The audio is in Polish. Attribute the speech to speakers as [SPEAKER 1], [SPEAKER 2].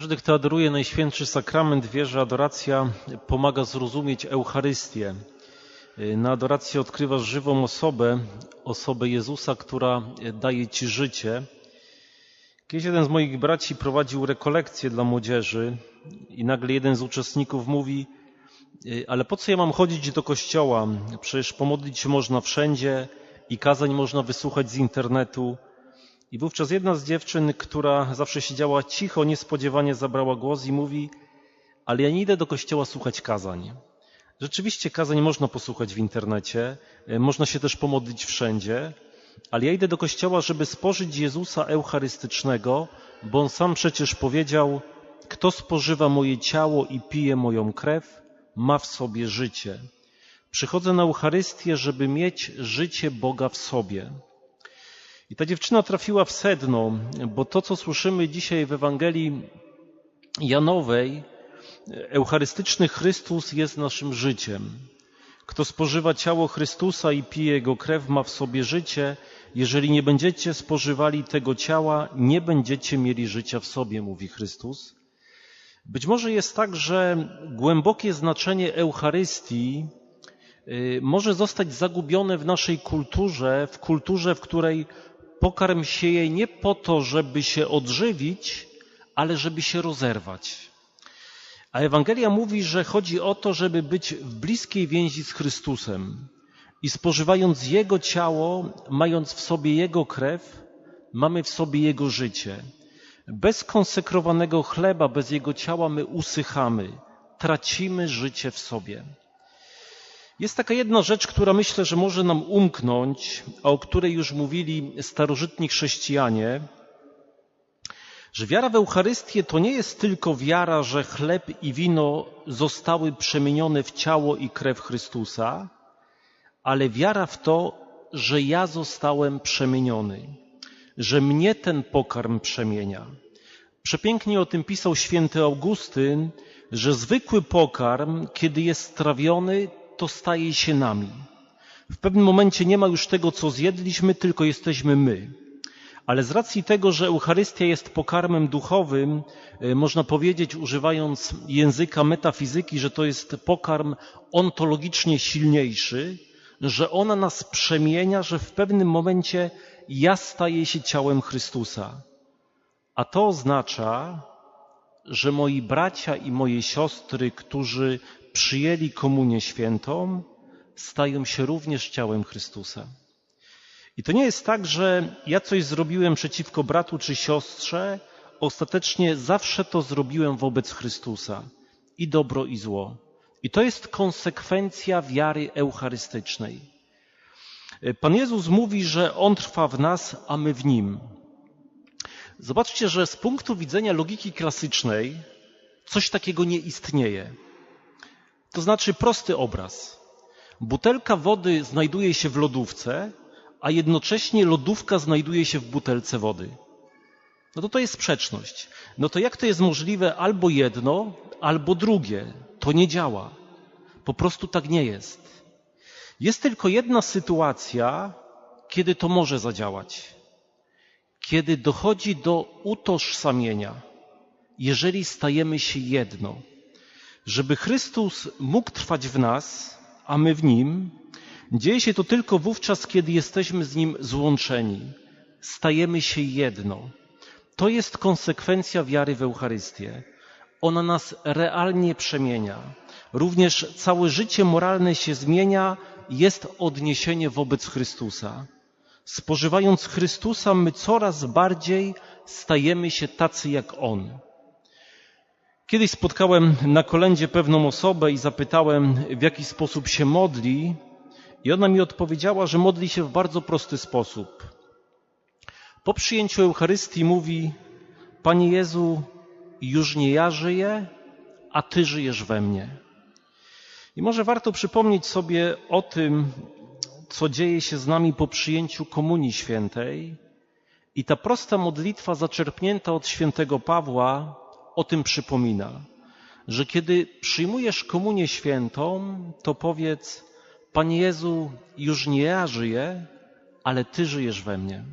[SPEAKER 1] Każdy, kto adoruje Najświętszy Sakrament, wie, że adoracja pomaga zrozumieć Eucharystię. Na adoracji odkrywasz żywą osobę, osobę Jezusa, która daje ci życie. Kiedyś jeden z moich braci prowadził rekolekcję dla młodzieży i nagle jeden z uczestników mówi, ale po co ja mam chodzić do kościoła? Przecież pomodlić się można wszędzie i kazań można wysłuchać z internetu. I wówczas jedna z dziewczyn, która zawsze siedziała cicho, niespodziewanie zabrała głos i mówi, ale ja nie idę do kościoła słuchać kazań. Rzeczywiście kazań można posłuchać w internecie, można się też pomodlić wszędzie, ale ja idę do kościoła, żeby spożyć Jezusa Eucharystycznego, bo On sam przecież powiedział, kto spożywa moje ciało i pije moją krew, ma w sobie życie. Przychodzę na Eucharystię, żeby mieć życie Boga w sobie. I ta dziewczyna trafiła w sedno, bo to, co słyszymy dzisiaj w Ewangelii Janowej, Eucharystyczny Chrystus jest naszym życiem. Kto spożywa ciało Chrystusa i pije Jego krew, ma w sobie życie. Jeżeli nie będziecie spożywali tego ciała, nie będziecie mieli życia w sobie, mówi Chrystus. Być może jest tak, że głębokie znaczenie Eucharystii może zostać zagubione w naszej kulturze, w kulturze, w której pokarm sieje nie po to, żeby się odżywić, ale żeby się rozerwać. A Ewangelia mówi, że chodzi o to, żeby być w bliskiej więzi z Chrystusem i spożywając Jego ciało, mając w sobie Jego krew, mamy w sobie Jego życie. Bez konsekrowanego chleba, bez Jego ciała my usychamy, tracimy życie w sobie. Jest taka jedna rzecz, która myślę, że może nam umknąć, a o której już mówili starożytni chrześcijanie, że wiara w Eucharystię to nie jest tylko wiara, że chleb i wino zostały przemienione w ciało i krew Chrystusa, ale wiara w to, że ja zostałem przemieniony, że mnie ten pokarm przemienia. Przepięknie o tym pisał święty Augustyn, że zwykły pokarm, kiedy jest strawiony, to staje się nami. W pewnym momencie nie ma już tego, co zjedliśmy, tylko jesteśmy my. Ale z racji tego, że Eucharystia jest pokarmem duchowym, można powiedzieć, używając języka metafizyki, że to jest pokarm ontologicznie silniejszy, że ona nas przemienia, że w pewnym momencie ja staję się ciałem Chrystusa. A to oznacza, że moi bracia i moje siostry, którzy przyjęli komunię świętą, stają się również ciałem Chrystusa. I to nie jest tak, że ja coś zrobiłem przeciwko bratu czy siostrze, ostatecznie zawsze to zrobiłem wobec Chrystusa. I dobro, i zło. I to jest konsekwencja wiary eucharystycznej. Pan Jezus mówi, że On trwa w nas, a my w Nim. Zobaczcie, że z punktu widzenia logiki klasycznej coś takiego nie istnieje. To znaczy prosty obraz. Butelka wody znajduje się w lodówce, a jednocześnie lodówka znajduje się w butelce wody. No to to jest sprzeczność. No to jak to jest możliwe albo jedno, albo drugie? To nie działa. Po prostu tak nie jest. Jest tylko jedna sytuacja, kiedy to może zadziałać. Kiedy dochodzi do utożsamienia, jeżeli stajemy się jedno. Żeby Chrystus mógł trwać w nas, a my w Nim, dzieje się to tylko wówczas, kiedy jesteśmy z Nim złączeni. Stajemy się jedno. To jest konsekwencja wiary w Eucharystię. Ona nas realnie przemienia. Również całe życie moralne się zmienia, jest odniesienie wobec Chrystusa. Spożywając Chrystusa, my coraz bardziej stajemy się tacy jak On. Kiedyś spotkałem na kolędzie pewną osobę i zapytałem, w jaki sposób się modli, i ona mi odpowiedziała, że modli się w bardzo prosty sposób. Po przyjęciu Eucharystii mówi: Panie Jezu, już nie ja żyję, a Ty żyjesz we mnie. I może warto przypomnieć sobie o tym, co dzieje się z nami po przyjęciu Komunii Świętej. I ta prosta modlitwa zaczerpnięta od świętego Pawła o tym przypomina, że kiedy przyjmujesz Komunię Świętą, to powiedz: Panie Jezu, już nie ja żyję, ale Ty żyjesz we mnie.